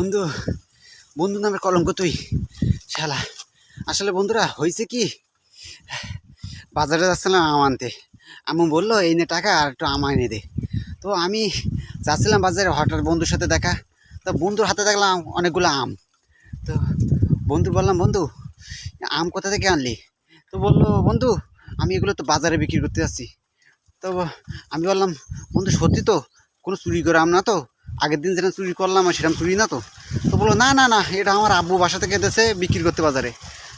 বন্ধু বন্ধু নামের কলঙ্ক তুই, শালা। আসলে বন্ধুরা হয়েছে কি? বাজারে যাচ্ছিলাম আম আনতে। আম্মু বলল, এই নে টাকা আর একটু আম এনে দে। তো আমি যাচ্ছিলাম বাজারে, হঠাৎ বন্ধুর সাথে দেখা। তো বন্ধুর হাতে দেখলাম অনেকগুলো আম। তো বন্ধু বললাম, বন্ধু, আম কোথা থেকে আনলি? তো বলল, বন্ধু, আমি এগুলো তো বাজারে বিক্রি করতে যাচ্ছি। তো আমি বললাম, বন্ধু, সত্যি তো, কোনো চুরি করে আম না তো? আগের দিন যেটা চুরি করলাম সেরকম চুরি না তো। তো বলল, না না না, এটা আমার আব্বু বাসা থেকে এসেছে বিক্রি করতে বাজারে।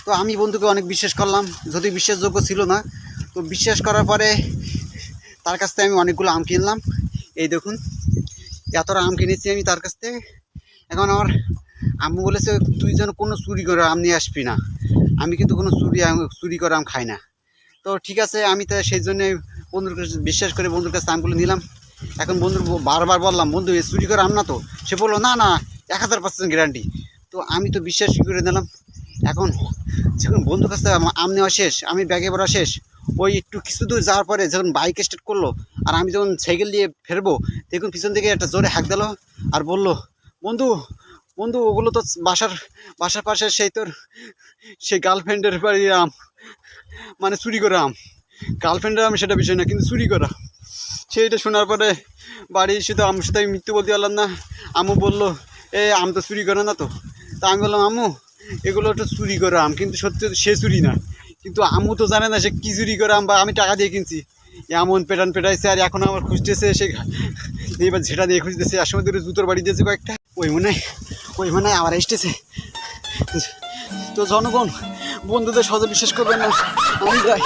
তো আমি বন্ধুকে অনেক বিশ্বাস করলাম, যদি বিশ্বাসযোগ্য ছিল না, তো বিশ্বাস করার পরে তার কাছ থেকে আমি অনেকগুলো আম কিনলাম। এই দেখুন, এতটা আম কিনেছি আমি তার কাছ থেকে। এখন আমার আম্মু বলেছে, তুই যেন কোনো চুরি করে আম নিয়ে আসবি না। আমি কিন্তু কোনো চুরি চুরি করে আম খাই না। তো ঠিক আছে, আমি তো সেই জন্যে বন্ধুর বিশ্বাস করে বন্ধুর কাছে আমগুলো নিলাম। এখন বন্ধু, বারবার বললাম, বন্ধু এ চুরি করে আম না তো? সে বলল, না না, এক হাজার পার্সেন্ট গ্যারান্টি তো আমি তো বিশ্বাস করে নিলাম। এখন যখন বন্ধুর কাছ থেকে আম নেওয়া শেষ, আমি ব্যাগে ভরা শেষ, ওই একটু কিছু দূর যাওয়ার পরে যখন বাইক স্টার্ট করল, আর আমি যখন সাইকেল দিয়ে ফেরবো, দেখুন পিছন থেকে একটা জোরে হাঁক দিল আর বলল, বন্ধু বন্ধু, ওগুলো তো বাসার বাসার পাশে সেই তোর, সেই গার্লফ্রেন্ডের বাড়ি আম মানে চুরি করা আম। গার্লফ্রেন্ডের আম সেটা বিষয় না, কিন্তু চুরি করা সেইটা শোনার পরে বাড়ি এসে তো আমার সাথে আমি মৃত্যু বলতে পারলাম না। আম্মু বলল, এ, আম তো চুরি করে না তো? তা আমি বললাম, আম্মু, এগুলো একটু চুরি করে আম, কিন্তু সত্যি সে চুরি না। কিন্তু আম্মু তো জানে না সে কী চুরি করে আম বা আমি টাকা দিয়ে কিনছি। এমন পেটান পেটাইছে আর এখন আমার খুঁজতেছে সে এবার ঝেটা দিয়ে খুঁজতেছে। আর সময় ধরে জুতোর বাড়ি দিয়েছে কয়েকটা। ওই মনে ওই মনে আবার এসতেছে তো জনগণ, বন্ধুদের সহজে বিশ্বাস করবেন না। আমি যাই।